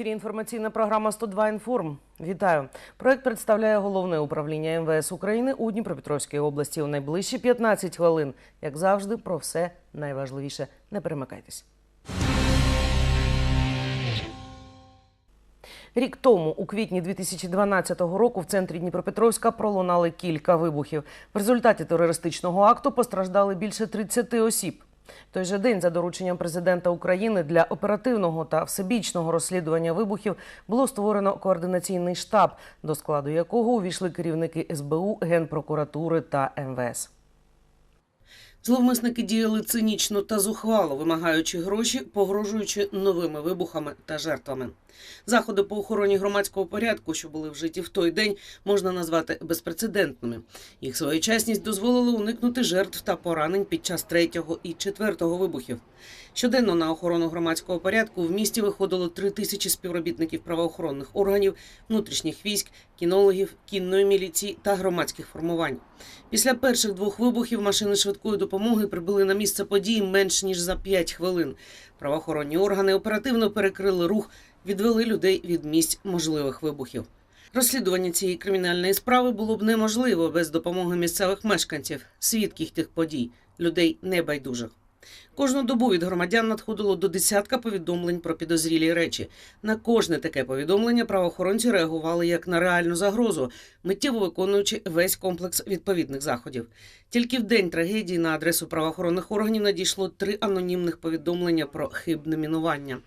ефірі інформаційна програма «102 інформ. Вітаю. Проект представляє головне управління МВС України у Дніпропетровській області у найближчі 15 хвилин. Як завжди, про все найважливіше. Не перемикайтесь. Рік тому, у квітні 2012 року, в центрі Дніпропетровська пролунали кілька вибухів. В результаті терористичного акту постраждали більше 30 осіб. В той же день, за дорученням президента України, для оперативного та всебічного розслідування вибухів було створено координаційний штаб, до складу якого увійшли керівники СБУ, Генпрокуратури та МВС. Зловмисники діяли цинічно та зухвало, вимагаючи гроші, погрожуючи новими вибухами та жертвами. Заходи по охороні громадського порядку, що були вжиті в той день, можна назвати безпрецедентними. Їх своєчасність дозволила уникнути жертв та поранень під час третього і четвертого вибухів. Щоденно на охорону громадського порядку в місті виходило три тисячі співробітників правоохоронних органів, внутрішніх військ, кінологів, кінної міліції та громадських формувань. Після перших двох вибухів машини швидкої допомоги прибули на місце події менш ніж за 5 хвилин. Правоохоронні органи оперативно перекрили рух, відвели людей від місць можливих вибухів. Розслідування цієї кримінальної справи було б неможливо без допомоги місцевих мешканців, свідків тих подій, людей небайдужих. Кожну добу від громадян надходило до десятка повідомлень про підозрілі речі. На кожне таке повідомлення правоохоронці реагували як на реальну загрозу, миттєво виконуючи весь комплекс відповідних заходів. Тільки в день трагедії на адресу правоохоронних органів надійшло три анонімних повідомлення про хибне мінування.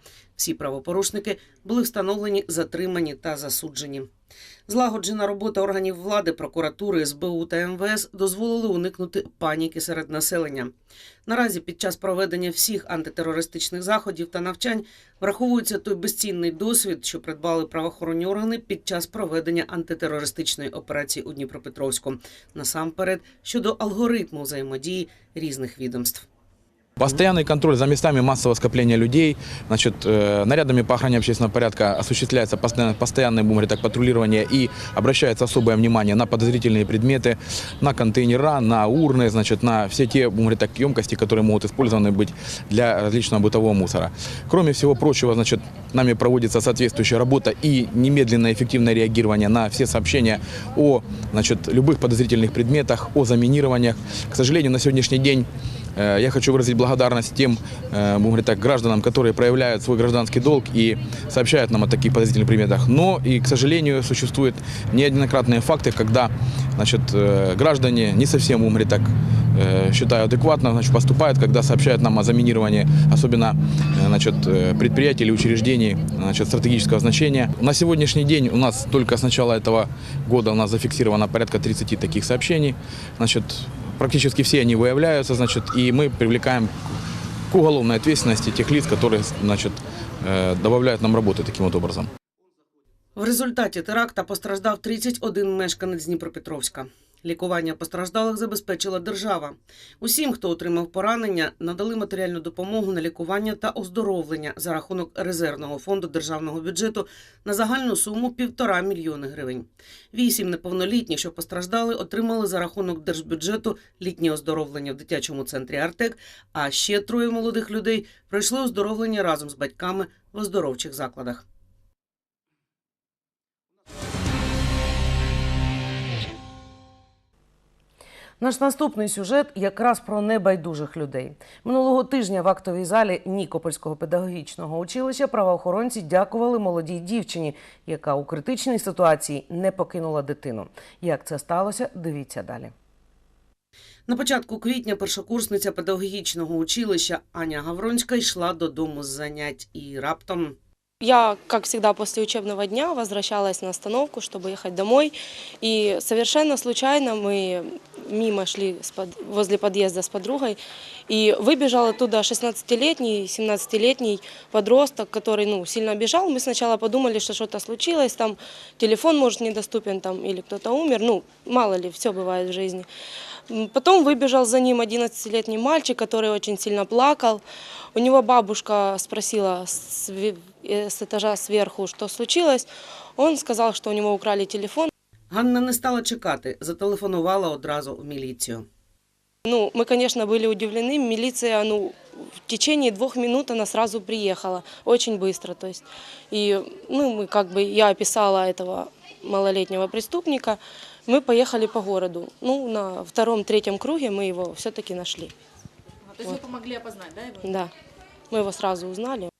Всі правопорушники були встановлені, затримані та засуджені. Злагоджена робота органів влади, прокуратури, СБУ та МВС дозволили уникнути паніки серед населення. Наразі під час проведення всіх антитерористичних заходів та навчань враховується той безцінний досвід, що придбали правоохоронні органи під час проведення антитерористичної операції у Дніпропетровську, насамперед щодо алгоритму взаємодії різних відомств. Постоянный контроль за местами массового скопления людей. Значит, э, нарядами по охране общественного порядка осуществляется постоянное, постоянное будем так, патрулирование и обращается особое внимание на подозрительные предметы, на контейнера, на урны, значит, на все те будем говорить так, емкости, которые могут использованы быть для различного бытового мусора. Кроме всего прочего, значит, нами проводится соответствующая работа и немедленное эффективное реагирование на все сообщения о значит, любых подозрительных предметах, о заминированиях. К сожалению, на сегодняшний день Я хочу выразить благодарность тем э, будем говорить так, гражданам, которые проявляют свой гражданский долг и сообщают нам о таких подозрительных предметах. Но и, к сожалению, существуют неоднократные факты, когда значит, э, граждане не совсем, будем говорить так, э, считаю адекватно значит, поступают, когда сообщают нам о заминировании, особенно э, значит, э, предприятий или учреждений значит, стратегического значения. На сегодняшний день у нас только с начала этого года у нас зафиксировано порядка 30 таких сообщений. Значит, практически все они выявляются, значит, и мы привлекаем к уголовной ответственности тех лиц, которые значит, э, добавляют нам работы таким вот образом. В результаті теракта постраждав 31 мешканець Дніпропетровська. Лікування постраждалих забезпечила держава. Усім, хто отримав поранення, надали матеріальну допомогу на лікування та оздоровлення за рахунок резервного фонду державного бюджету на загальну суму півтора мільйони гривень. Вісім неповнолітніх, що постраждали, отримали за рахунок держбюджету літнє оздоровлення в дитячому центрі Артек. А ще троє молодих людей пройшли оздоровлення разом з батьками в оздоровчих закладах. Наш наступний сюжет якраз про небайдужих людей. Минулого тижня в актовій залі Нікопольського педагогічного училища правоохоронці дякували молодій дівчині, яка у критичній ситуації не покинула дитину. Як це сталося, дивіться далі. На початку квітня першокурсниця педагогічного училища Аня Гавронська йшла додому з занять і раптом Я, как всегда, после учебного дня возвращалась на остановку, чтобы ехать домой. И совершенно случайно мы мимо шли с под- возле подъезда с подругой. И выбежал оттуда 16-летний, 17-летний подросток, который ну, сильно обижал. Мы сначала подумали, что что-то случилось, там телефон, может, недоступен, там, или кто-то умер. Ну, мало ли, все бывает в жизни. М, Потом выбежал за ним 11-летний мальчик, который очень сильно плакал. У него бабушка спросила с ви- э, с этажа сверху, что случилось. Он сказал, что у него украли телефон. Ганна не стала чекати, зателефонувала одразу в міліцію. Ну, мы, конечно, были удивлены. Милиция, ну, в течение двух минут она сразу приехала, очень быстро, то есть. И, ну, мы как бы, я описала этого малолетнего преступника, мы поехали по городу. Ну, на втором-третьем круге мы его все-таки нашли. То есть вы помогли опознать, да, его? Да, мы его сразу узнали.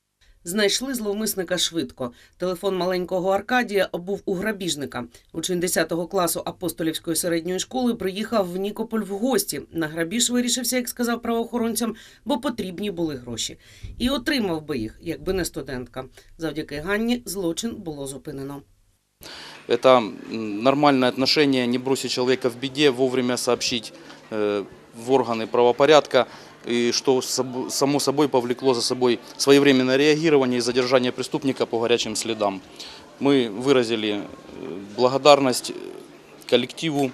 Знайшли зловмисника швидко. Телефон маленького Аркадія був у грабіжника. Учень 10 класу апостолівської середньої школи приїхав в Нікополь в гості. На грабіж вирішився, як сказав правоохоронцям, бо потрібні були гроші. І отримав би їх, якби не студентка. Завдяки Ганні злочин було зупинено. Это м, нормальное отношение, не бросить человека в беде, вовремя сообщить э, в органы правопорядка, и что соб- само собой повлекло за собой своевременное реагирование и задержание преступника по горячим следам. Мы выразили э, благодарность коллективу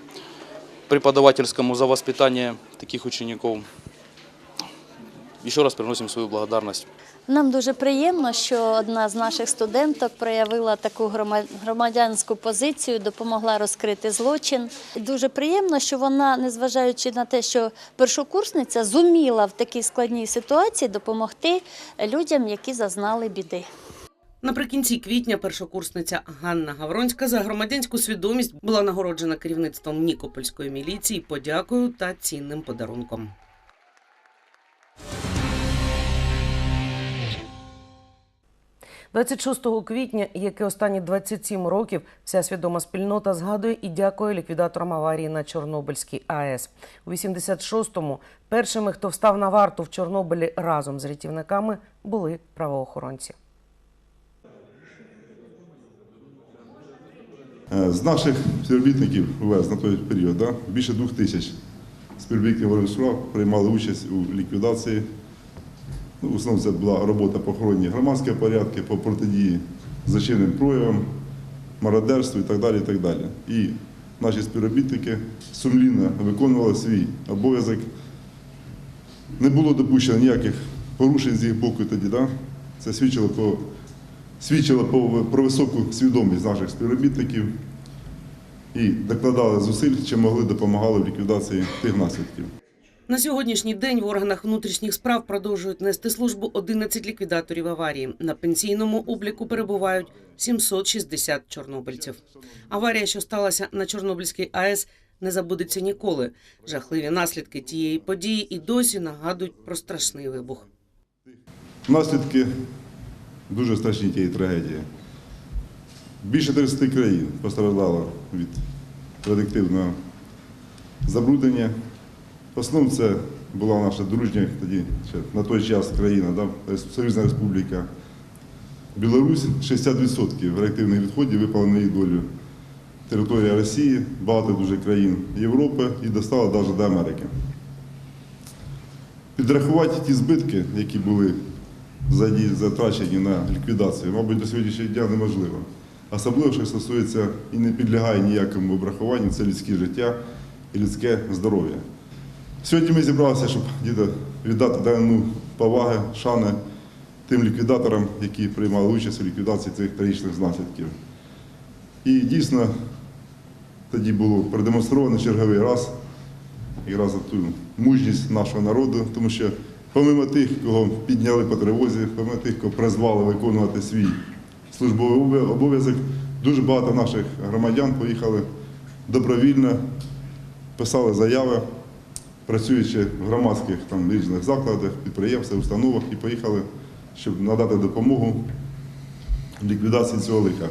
преподавательскому за воспитание таких учеников. Еще раз приносим свою благодарность. Нам дуже приємно, що одна з наших студенток проявила таку громадянську позицію, допомогла розкрити злочин. Дуже приємно, що вона, незважаючи на те, що першокурсниця зуміла в такій складній ситуації допомогти людям, які зазнали біди. Наприкінці квітня першокурсниця Ганна Гавронська за громадянську свідомість була нагороджена керівництвом Нікопольської міліції подякою та цінним подарунком. – 26 квітня, як і останні 27 років, вся свідома спільнота згадує і дякує ліквідаторам аварії на Чорнобильській АЕС. У 86-му першими, хто встав на варту в Чорнобилі разом з рятівниками, були правоохоронці. Е, З наших співробітників УВЕС на той період да, більше двох тисяч співробітників приймали участь у ліквідації. Ну, в основному це була робота по охороні громадського порядку, по протидії злочинним проявам, мародерству і так далі. І, так далі. і наші співробітники сумлінно виконували свій обов'язок. Не було допущено ніяких порушень з їх боку тоді. Да? Це свідчило по свідчило про високу свідомість наших співробітників і докладали зусиль, чи могли допомагали в ліквідації тих наслідків. На сьогоднішній день в органах внутрішніх справ продовжують нести службу 11 ліквідаторів аварії. На пенсійному обліку перебувають 760 чорнобильців. Аварія, що сталася на Чорнобильській АЕС, не забудеться ніколи. Жахливі наслідки тієї події і досі нагадують про страшний вибух. Наслідки дуже страшні тієї трагедії. Більше 30 країн постраждало від радіоактивного забруднення. В це була наша дружня тоді, ще на той час країна, да, Союзна Республіка Білорусь. 60% реактивних відходів випало на її долю. Територія Росії, багато дуже країн Європи і достало навіть до Америки. Підрахувати ті збитки, які були затрачені на ліквідацію, мабуть, до сьогоднішнього дня неможливо. Особливо, що стосується і не підлягає ніякому обрахуванню, це людське життя і людське здоров'я. Сьогодні ми зібралися, щоб діти віддати дану поваги, шани тим ліквідаторам, які приймали участь у ліквідації цих трагічних наслідків. І дійсно тоді було продемонстровано черговий раз якраз ту мужність нашого народу, тому що помимо тих, кого підняли по тривозі, помимо тих, кого призвали виконувати свій службовий обов'язок, дуже багато наших громадян поїхали добровільно, писали заяви, працюючи в громадських там, різних закладах, підприємствах, установах і поїхали, щоб надати допомогу ліквідації цього лиха.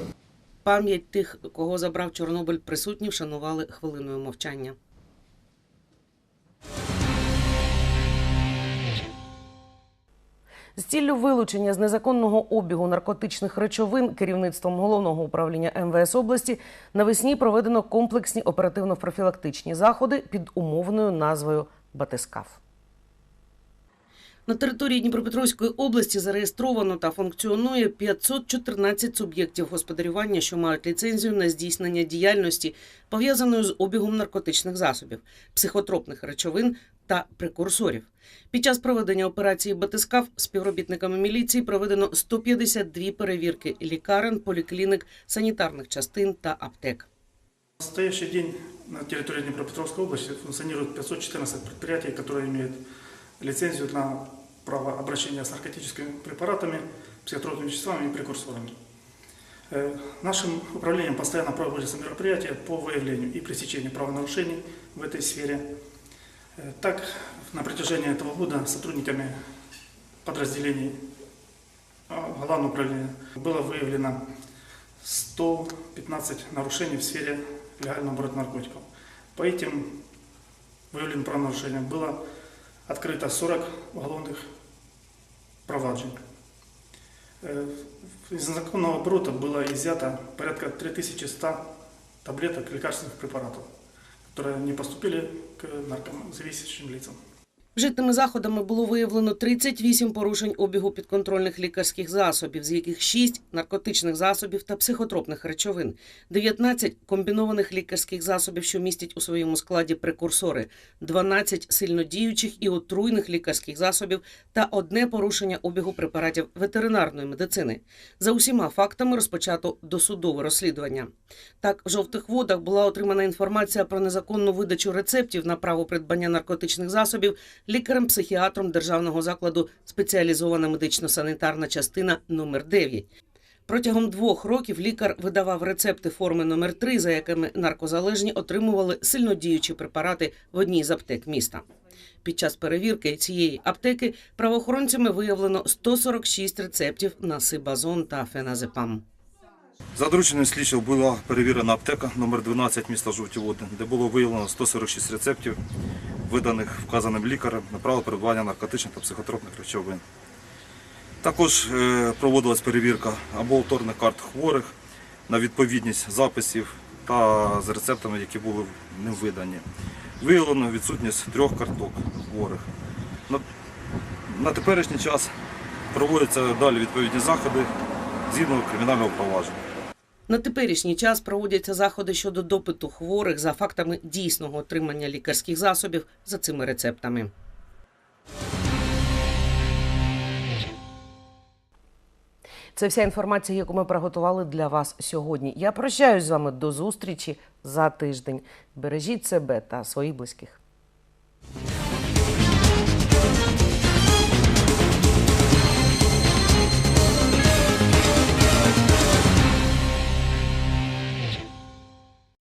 Пам'ять тих, кого забрав Чорнобиль, присутні вшанували хвилиною мовчання. З ціллю вилучення з незаконного обігу наркотичних речовин керівництвом головного управління МВС області навесні проведено комплексні оперативно-профілактичні заходи під умовною назвою Батискаф. На території Дніпропетровської області зареєстровано та функціонує 514 суб'єктів господарювання, що мають ліцензію на здійснення діяльності, пов'язаної з обігом наркотичних засобів, психотропних речовин та прекурсорів. Під час проведення операції «Батискаф» співробітниками міліції проведено 152 перевірки лікарень, поліклінік, санітарних частин та аптек. В настоящий день на территории Днепропетровской области функционирует 514 предприятий, которые имеют лицензию на право обращения с наркотическими препаратами, психотропными веществами и прекурсорами. Э, Нашим управлением постоянно проводятся мероприятия по выявлению и пресечению правонарушений в этой сфере. Э, Так, на протяжении этого года сотрудниками подразделений а, Главного управления было выявлено 115 нарушений в сфере легального оборота наркотиков. По этим выявленным правонарушениям было открыто 40 уголовных проваджень. Э, Из незаконного оборота было изъято порядка 3100 таблеток лекарственных препаратов, которые не поступили к наркозависящим лицам. Вжитими заходами було виявлено 38 порушень обігу підконтрольних лікарських засобів, з яких 6 – наркотичних засобів та психотропних речовин, 19 – комбінованих лікарських засобів, що містять у своєму складі прекурсори, 12 – сильнодіючих і отруйних лікарських засобів та одне порушення обігу препаратів ветеринарної медицини. За усіма фактами розпочато досудове розслідування. Так, в жовтих водах була отримана інформація про незаконну видачу рецептів на право придбання наркотичних засобів лікарем-психіатром державного закладу спеціалізована медично-санітарна частина номер 9 Протягом двох років лікар видавав рецепти форми номер 3 за якими наркозалежні отримували сильнодіючі препарати в одній з аптек міста. Під час перевірки цієї аптеки правоохоронцями виявлено 146 рецептів на сибазон та феназепам. За дорученням слідчого була перевірена аптека номер 12 міста Жовті Води, де було виявлено 146 рецептів, виданих вказаним лікарем на право перебування наркотичних та психотропних речовин. Також е, проводилась перевірка амбулаторних карт хворих на відповідність записів та з рецептами, які були ним видані. Виявлено відсутність трьох карток хворих. На, на теперішній час проводяться далі відповідні заходи згідно кримінального провадження. На теперішній час проводяться заходи щодо допиту хворих за фактами дійсного отримання лікарських засобів за цими рецептами. Це вся інформація, яку ми приготували для вас сьогодні. Я прощаюсь з вами до зустрічі за тиждень. Бережіть себе та своїх близьких.